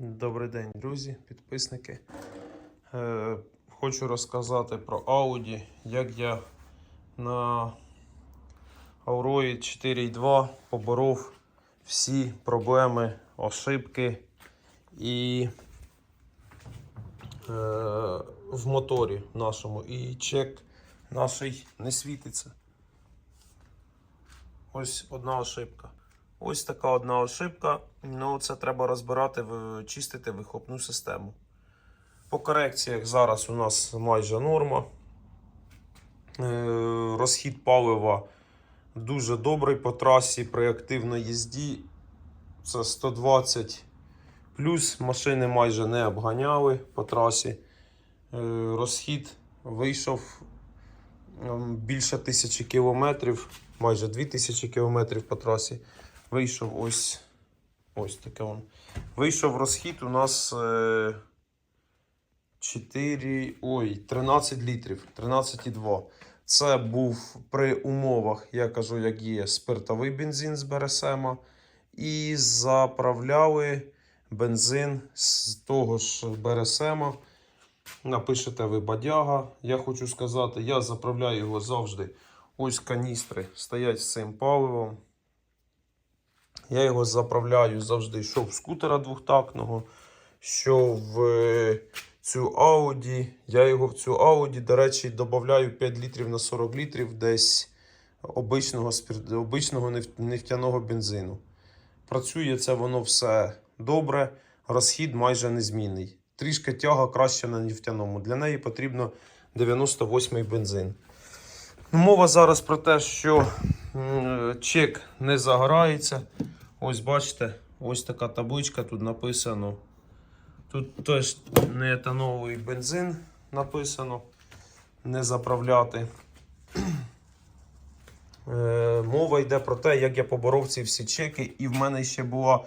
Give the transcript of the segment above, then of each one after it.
Добрий день, друзі, підписники. Е, хочу розказати про Audi, як я на Auroi 4.2 поборов всі проблеми, ошибки і е, в моторі нашому. І чек наший не світиться. Ось одна ошибка. Ось така одна ошибка. Ну, це треба розбирати, чистити вихлопну систему. По корекціях зараз у нас майже норма. Е, Розхід палива дуже добрий по трасі при активній їзді. Це 120 плюс машини майже не обганяли по трасі. Е, Розхід вийшов ем, більше тисячі кілометрів, майже 2000 кілометрів по трасі. Вийшов ось ось таке он. Вийшов розхід у нас е, 4, ой, 13 літрів, 13,2. Це був при умовах, я кажу, як є спиртовий бензин з Бересема. І заправляли бензин з того ж Бересема. Напишете ви бадяга. Я хочу сказати, я заправляю його завжди. Ось каністри стоять з цим паливом. Я його заправляю завжди, що в скутера двохтактного, що в е, цю Audi. Я його в цю Audi, до речі, додаю 5 літрів на 40 літрів десь обичного, обичного нефтяного бензину. Працює це воно все добре, розхід майже незмінний. Трішки тяга краще на нефтяному. Для неї потрібно 98-й бензин. Мова зараз про те, що чек не загорається. Ось бачите, ось така табличка тут написано. Тут теж не бензин написано. Не заправляти. Е, мова йде про те, як я поборов ці всі чеки. І в мене ще була,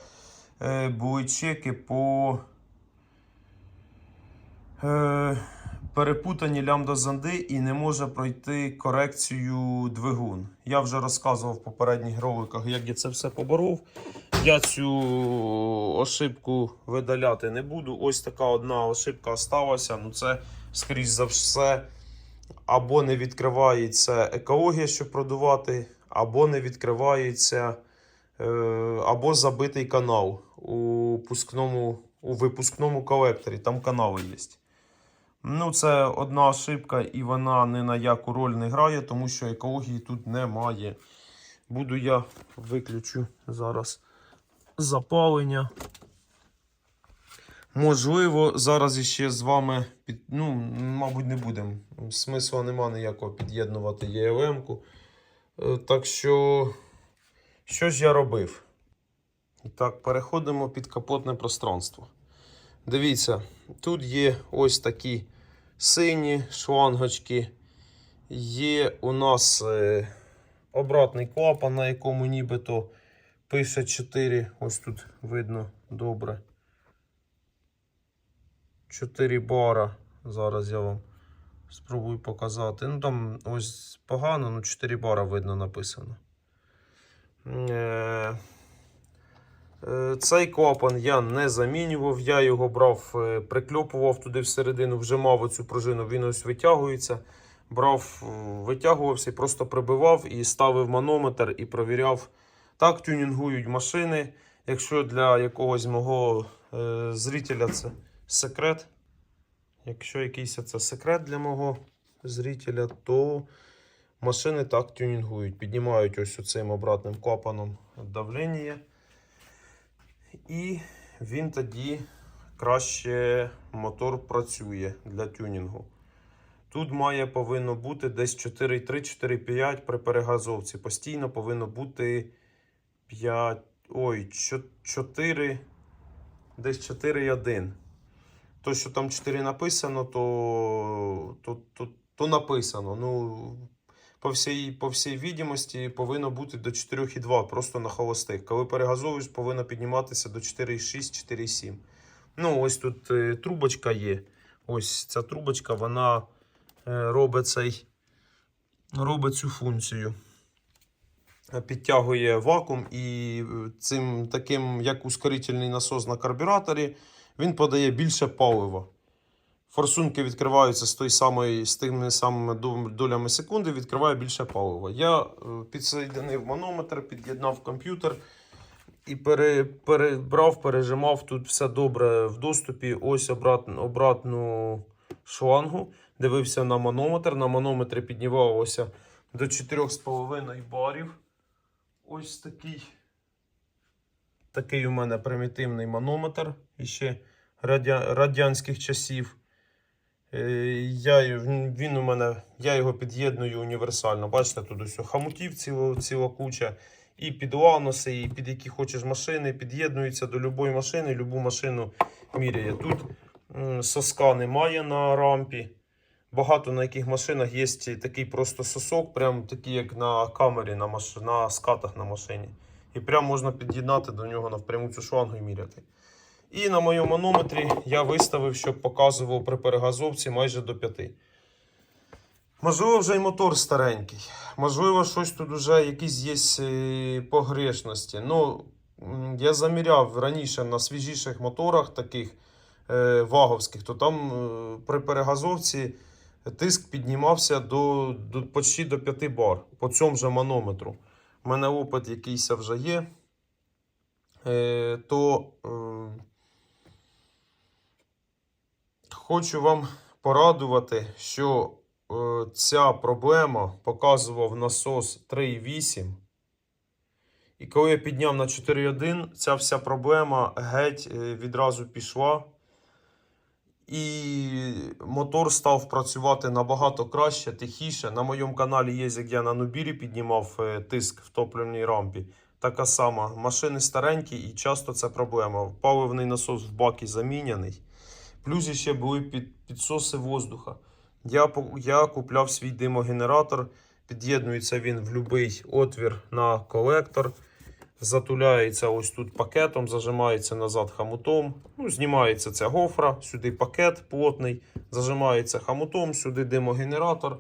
е, були чеки по е, перепутані лямбда-занди і не може пройти корекцію двигун. Я вже розказував в попередніх роликах, як я це все поборов. Я цю ошибку видаляти не буду. Ось така одна ошибка осталася. Ну це, скоріш за все, або не відкривається екологія, щоб продувати, або не відкривається, е, або забитий канал у, пускному, у випускному колекторі. Там канали є. Ну, це одна ошибка, і вона ні на яку роль не грає, тому що екології тут немає. Буду я виключу зараз запалення. Можливо, зараз іще з вами під, ну, мабуть, не будемо. Смисла нема ніякого під'єднувати ЄЛМ-ку. Е, Так що, що ж я робив? І так, переходимо під капотне пространство. Дивіться, тут є ось такі сині шлангочки. Є у нас е, обратний клапан, на якому нібито пише 4. Ось тут видно добре. 4 бара. Зараз я вам спробую показати. Ну там ось погано, ну 4 бара видно написано. Е, Цей клапан я не замінював, я його брав, е, прикльопував туди всередину, вжимав оцю пружину, він ось витягується. Брав, е, витягувався і просто прибивав і ставив манометр і провіряв. Так тюнінгують машини. Якщо для якогось мого е, зрителя це секрет, якщо якийсь це секрет для мого зрителя, то машини так тюнінгують. Піднімають ось цим обратним клапаном давлення. І він тоді краще мотор працює для тюнінгу. Тут має повинно бути десь 4,3-4,5 при перегазовці. Постійно повинно бути 5, ой, 4, десь 4,1. То, що там 4 написано, то, то, то, то написано. Ну, по всій, по всій відомості повинно бути до 4,2 просто на холостих. Коли перегазовуєш, повинно підніматися до 4,6, 4,7. Ну, ось тут е, трубочка є. Ось ця трубочка, вона е, робить, цей, робить цю функцію. Підтягує вакуум і е, цим таким, як ускорительний насос на карбюраторі, він подає більше палива. Форсунки відкриваються з, той самої, з тими самими долями секунди, відкриває більше палива. Я е, підсоєдинив манометр, під'єднав комп'ютер і пере, перебрав, пережимав тут все добре в доступі. Ось обратну, обратну шлангу. Дивився на манометр. На манометрі піднімалося до 4,5 барів. Ось такий. Такий у мене примітивний манометр іще радя, радянських часів. Е, Я, він, у мене, я його під'єдную універсально. Бачите, тут ось хамутів ціла, ціла куча. І під ланоси, і під які хочеш машини, під'єднується до будь-якої машини, любу машину міряє. Тут соска немає на рампі. Багато на яких машинах є такий просто сосок, прям такий, як на камері, на, маш... на скатах на машині. І прям можна під'єднати до нього напряму цю шлангу і міряти. І на моєму манометрі я виставив, щоб показував при перегазовці майже до 5. Можливо, вже й мотор старенький. Можливо, щось тут вже якісь є е, погрешності. Ну, я заміряв раніше на свіжіших моторах, таких е, ваговських, то там е, при перегазовці тиск піднімався до, до почти до 5 бар по цьому же манометру. У мене опит якийсь вже є. Е, то е, хочу вам порадувати, що е, ця проблема показував насос 3.8. І коли я підняв на 4.1, ця вся проблема геть е, відразу пішла. І мотор став працювати набагато краще, тихіше. На моєму каналі є, як я на Нубірі піднімав е, тиск в топливній рампі. Така сама. Машини старенькі і часто це проблема. Паливний насос в бакі заміняний. Плюс ще були під, підсоси воздуха. Я, я купляв свій димогенератор. Під'єднується він в будь-який отвір на колектор. Затуляється ось тут пакетом, зажимається назад хамутом. Ну, знімається ця гофра, сюди пакет плотний, зажимається хамутом, сюди димогенератор.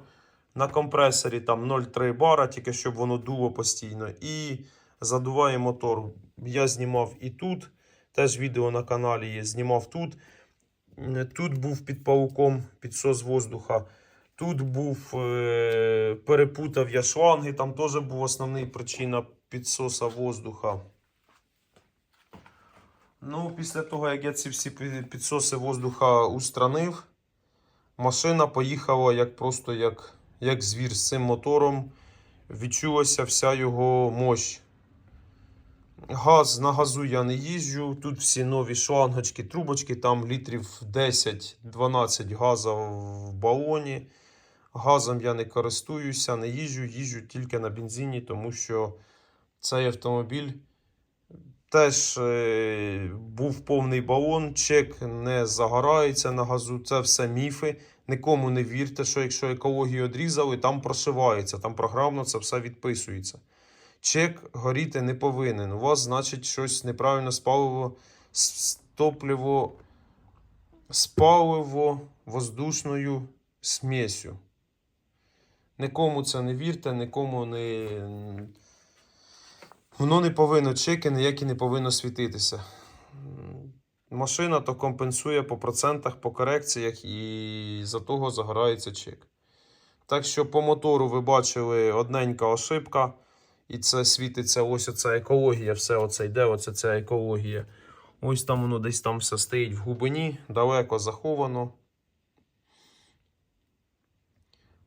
На компресорі там 0,3 бара, тільки щоб воно дуло постійно. І задуває мотор. Я знімав і тут. Теж відео на каналі є. Знімав тут. М, Тут був під пауком підсос воздуха. Тут був, е, перепутав я шланги, там теж був основний причина підсоса воздуха. Ну, після того, як я ці всі підсоси воздуха устранив, машина поїхала як просто як, як звір з цим мотором. Відчулася вся його мощь. Газ на газу я не їжджу. Тут всі нові шлангочки, трубочки, там літрів 10-12 газу в балоні. Газом я не користуюся, не їжджу, їжджу тільки на бензині, тому що цей автомобіль теж е, був повний балон, чек не загорається на газу. Це все міфи. Нікому не вірте, що якщо екологію одрізали, там прошивається, там програмно це все відписується. Чек горіти не повинен. У вас, значить, щось неправильно з паливо, з топливо, з паливо воздушною смесю. Нікому це не вірте, нікому не. Воно не повинно, чеки ніякі не повинно світитися. Машина то компенсує по процентах, по корекціях і за того загорається чек. Так що по мотору ви бачили одненька ошибка, і це світиться ось оця екологія, все оце йде, оце ця екологія. Ось там воно десь там все стоїть в глибині, далеко заховано.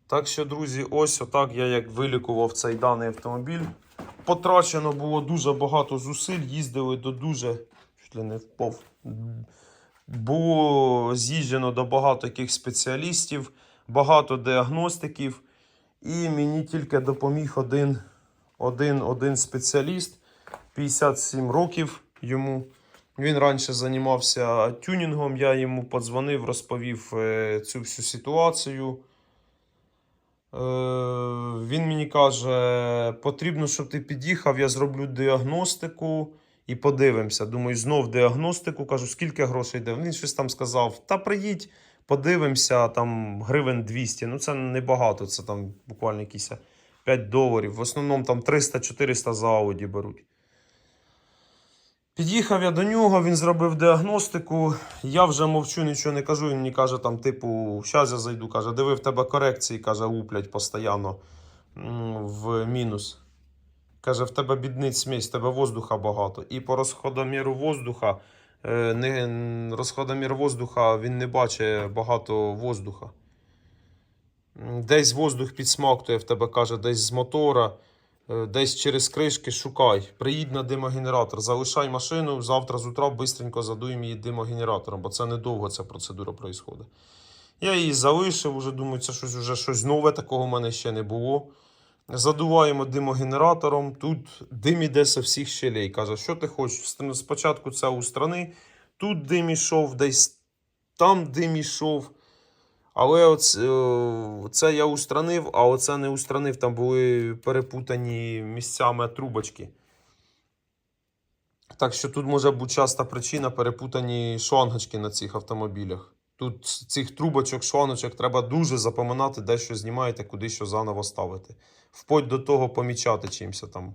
Так що, друзі, ось отак я як вилікував цей даний автомобіль. Потрачено було дуже багато зусиль, їздили до дуже. Не впав. Було з'їжджено до багато яких спеціалістів, багато діагностиків. І мені тільки допоміг один, один, один спеціаліст, 57 років йому. Він раніше займався тюнінгом. Я йому подзвонив, розповів е, цю всю ситуацію. Е, Він мені каже, потрібно, щоб ти під'їхав, я зроблю діагностику і подивимося. Думаю, знов діагностику. Кажу, скільки грошей йде. Він щось там сказав: та приїдь, подивимося, там гривень 200. Ну це небагато, це там буквально якісь 5 доларів. В основному там 300-400 за ауді беруть. Під'їхав я до нього, він зробив діагностику. Я вже мовчу, нічого не кажу. Він мені каже, там, типу, щас я зайду. Каже, диви, в тебе корекції, каже, луплять постійно в мінус. Каже, в тебе бідниць смесь, в тебе воздуха багато. І по розходоміру воздуха, е, не, розходомір воздуха, він не бачить багато воздуха. Десь воздух підсмактує в тебе, каже, десь з мотора, е, десь через кришки шукай. Приїдь на димогенератор, залишай машину, завтра з утра бистренько задуємо її димогенератором, бо це недовго ця процедура відбувається. Я її залишив, уже думаю, це щось, вже щось нове, такого в мене ще не було. Задуваємо димогенератором. Тут дим іде з всіх щелей. Каже, що ти хочеш? Спочатку це устрани, тут дим ішов, десь там дим ішов. Але оце, це я устранив, а оце не устранив. Там були перепутані місцями трубочки. Так що тут може бути часта причина перепутані шлангочки на цих автомобілях. Тут цих трубочок, шланочок треба дуже запоминати, де що знімаєте, куди що заново ставити. Вплоть до того помічати чимось там.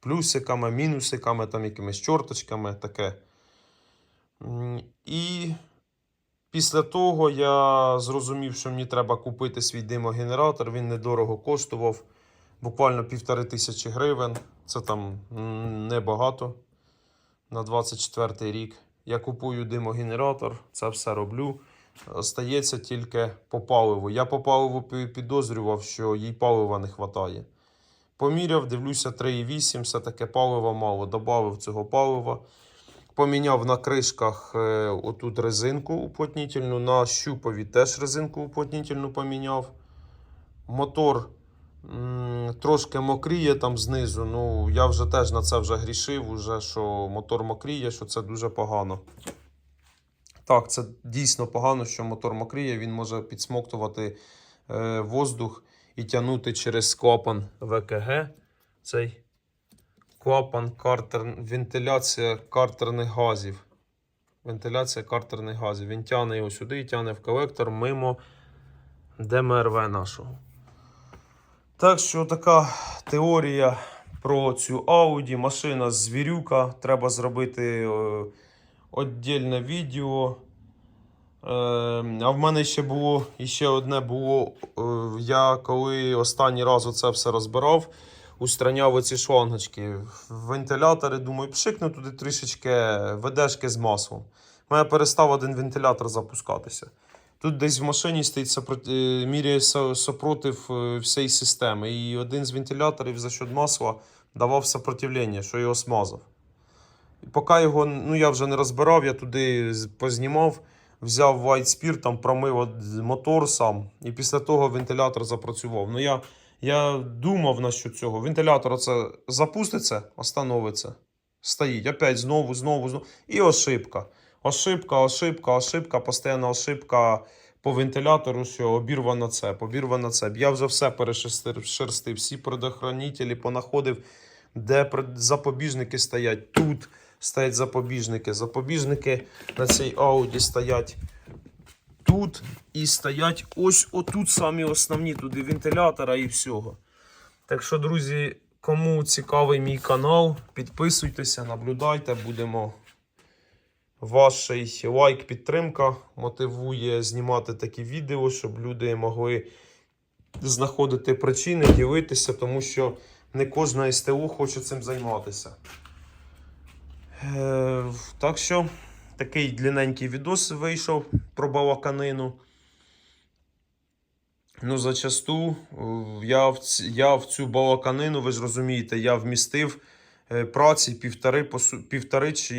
Плюсиками, мінусиками, там якимись чорточками, таке. І після того я зрозумів, що мені треба купити свій димогенератор. Він недорого коштував. Буквально півтори тисячі гривень. Це там небагато на 24 рік. Я купую димогенератор, це все роблю. Остається тільки по паливу. Я по паливу підозрював, що їй палива не вистачає. Поміряв, дивлюся 3,8, все таке палива мало. Добавив цього палива. Поміняв на кришках е, отут резинку уплотнительну, на щупові теж резинку уплотнительну поміняв. Мотор м, трошки мокріє там знизу. Ну, я вже теж на це вже грішив, уже, що мотор мокріє, що це дуже погано. Так, це дійсно погано, що мотор мокріє, він може підсмоктувати е, воздух і тягнути через клапан ВКГ. Цей клапан картер, вентиляція картерних газів. Вентиляція картерних газів. Він тягне його сюди і тягне в колектор мимо ДМРВ нашого. Так що така теорія про цю Audi. Машина звірюка. Треба зробити е, віддільне відео. Е, а в мене ще було іще одне було. Е, я коли останній раз оце все розбирав, устраняв оці шлангочки. Вентилятори, думаю, пшикну туди трішечки ведешки з маслом. Мене перестав один вентилятор запускатися. Тут десь в машині стоїть е, міряє со- супротив е, всієї системи. І один з вентиляторів за счет масла давав сопротивлення, що його смазав. І поки його, ну я вже не розбирав, я туди познімав, взяв White Spear, там промив мотор сам, і після того вентилятор запрацював. Ну я, я думав насчет цього. Вентилятор оце запуститься, остановиться, стоїть. Опять знову, знову, знову. І ошибка. Ошибка, ошибка, ошибка, постійна ошибка по вентилятору, що обірвана цеп, обірвана цеп. Я вже все перешерстив, всі предохранителі понаходив, де запобіжники стоять. Тут стоять запобіжники. Запобіжники на цій Audi стоять тут і стоять ось отут самі основні туди вентилятора і всього. Так що, друзі, кому цікавий мій канал, підписуйтеся, наблюдайте, будемо. Ваш лайк, підтримка мотивує знімати такі відео, щоб люди могли знаходити причини, ділитися, тому що не кожна СТУ хоче цим займатися. Е, так що такий длинненький відос вийшов про балаканину. Ну, зачасту е, я в, я в цю балаканину, ви ж розумієте, я вмістив е, праці півтори, півтори чи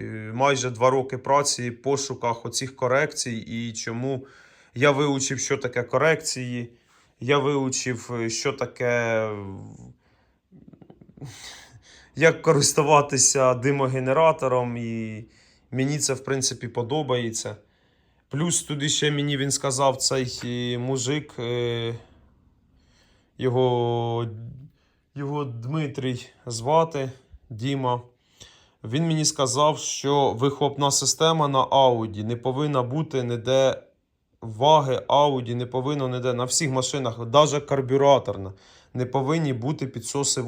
е, майже два роки праці в пошуках оцих корекцій і чому я вивчив, що таке корекції, я вивчив, що таке. Як користуватися димогенератором, і мені це в принципі подобається. Плюс туди ще мені він сказав цей е, мужик, е, його, його Дмитрій звати Діма. Він мені сказав, що вихлопна система на Audi не повинна бути ніде ваги Audi, не повинно ніде на всіх машинах, навіть карбюраторна, не повинні бути підсоси е,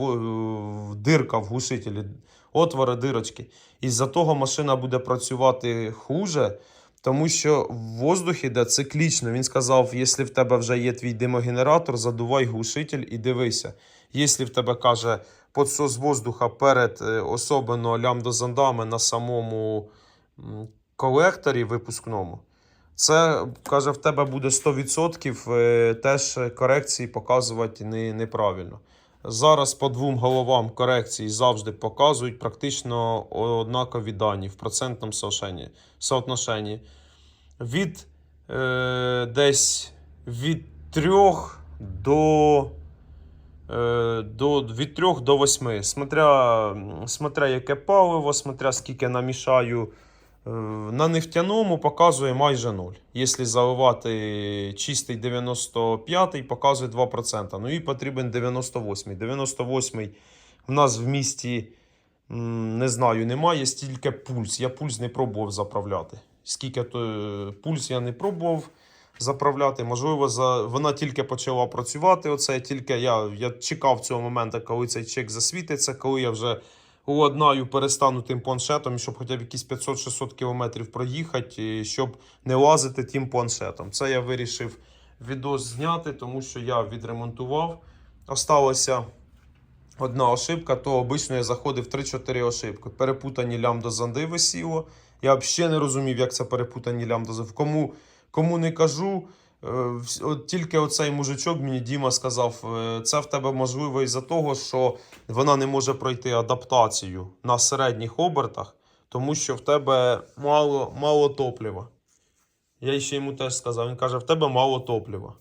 дирка в глушителі. отвори, дирочки. Із-за того машина буде працювати хуже, тому що в воздухі йде циклічно. Він сказав: якщо в тебе вже є твій димогенератор, задувай глушитель і дивися. Якщо в тебе каже підсос воздуха перед е, особливо лямбдозондами на самому колекторі випускному, це каже, в тебе буде 100% е, теж корекції показувати не, неправильно. Зараз по двом головам корекції завжди показують практично однакові дані в процентному соотношенні. Від е, десь від 3 до, е, до від 3 до 8. Смотря, смотря яке паливо, смотря скільки намішаю. Е, На нефтяному показує майже 0. Якщо заливати чистий 95, показує 2%. Ну і потрібен 98. 98 в нас в місті не знаю, немає стільки пульс. Я пульс не пробував заправляти. Скільки то е, пульс я не пробував заправляти. Можливо, за... вона тільки почала працювати. Оце тільки я, я чекав цього моменту, коли цей чек засвітиться, коли я вже уладнаю, перестану тим планшетом, щоб хоча б якісь 500-600 кілометрів проїхати, щоб не лазити тим планшетом. Це я вирішив відос зняти, тому що я відремонтував. Осталося одна ошибка, то обично я заходив 3-4 ошибки. Перепутані лямбда-занди висіло. Я взагалі не розумів, як це перепутані лямбда-занди. Кому, кому не кажу, от тільки оцей мужичок мені Діма сказав, е, це в тебе можливо із-за того, що вона не може пройти адаптацію на середніх обертах, тому що в тебе мало, мало топлива. Я ще йому теж сказав, він каже, в тебе мало топлива.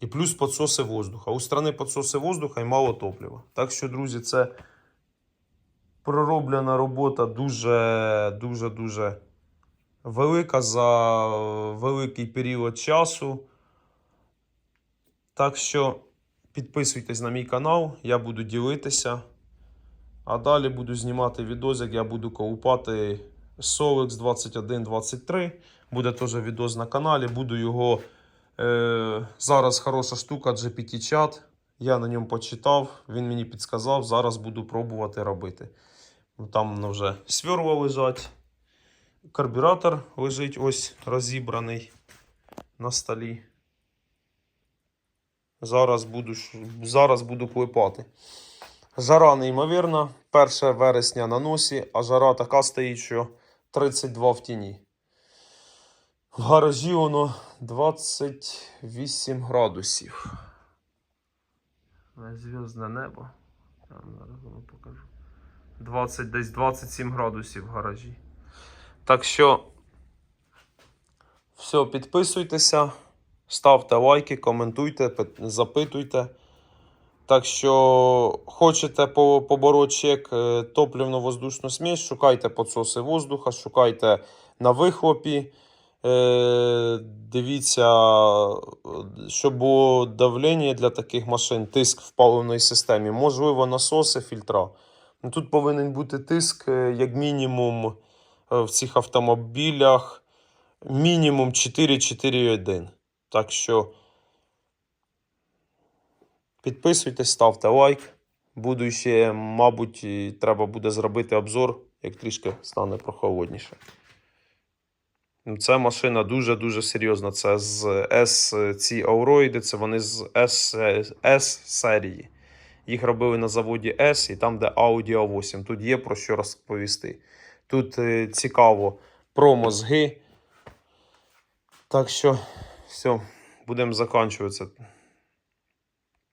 І плюс підсоси воздуха. У страни підсоси воздуха і мало топлива. Так що, друзі, це пророблена робота дуже, дуже, велика за великий період часу. Так що підписуйтесь на мій канал, я буду ділитися. А далі буду знімати відос, як я буду колупати Solex 2123. Буде теж відос на каналі. Буду його. Е, зараз хороша штука GPT-чат. Я на ньому почитав, він мені підказав. Зараз буду пробувати робити. Там ну, вже сверла лежать. Карбюратор лежить ось розібраний на столі. Зараз буду, зараз буду клепати. Жара неймовірна. 1 вересня на носі, а жара така стоїть, що 32 в тіні. В гаражі воно 28 градусів. Зв'язне небо. Я вам зараз вам покажу. 20, десь 27 градусів в гаражі. Так що, все, підписуйтеся, ставте лайки, коментуйте, запитуйте. Так що хочете по- побороти чек е, топливно-воздушну смесь, шукайте підсоси воздуха, шукайте на вихлопі. Е, Дивіться, щоб було давлення для таких машин, тиск в паливній системі. Можливо, насоси, фільтра. Ну, Тут повинен бути тиск, е, як мінімум, в цих автомобілях мінімум 4-4,1. Так що. Підписуйтесь, ставте лайк. Буду ще, мабуть, треба буде зробити обзор, як трішки стане прохолодніше. Ну, Це машина дуже-дуже серйозна. Це з S, ці ауроїди, це вони з S, S серії. Їх робили на заводі S і там, де Audi A8. Тут є про що розповісти. Тут е, цікаво про мозги. Так що, все, будемо закінчуватися.